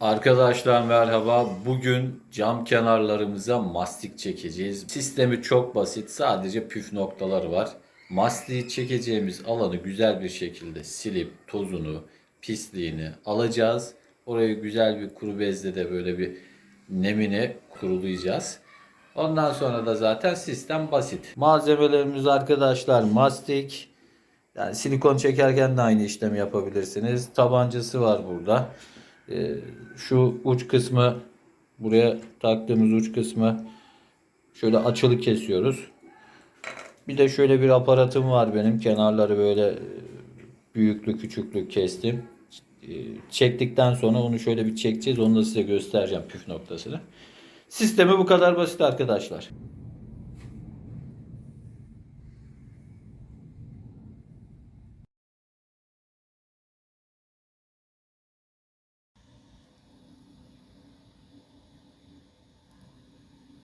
Arkadaşlar merhaba. Bugün cam kenarlarımıza mastik çekeceğiz. Sistemi çok basit. Sadece püf noktaları var. Mastiği çekeceğimiz alanı güzel bir şekilde silip tozunu, pisliğini alacağız. Orayı güzel bir kuru bezle de böyle bir nemini kurulayacağız. Ondan sonra da zaten sistem basit. Malzemelerimiz arkadaşlar mastik, yani silikon çekerken de aynı işlemi yapabilirsiniz. Tabancası var burada. Ee, şu uç kısmı buraya taktığımız uç kısmı şöyle açılı kesiyoruz. Bir de şöyle bir aparatım var benim. Kenarları böyle e, büyüklü küçüklü kestim. Ee, Çektikten sonra onu şöyle bir çekeceğiz. Onu da size göstereceğim püf noktasını. Sistemi bu kadar basit arkadaşlar.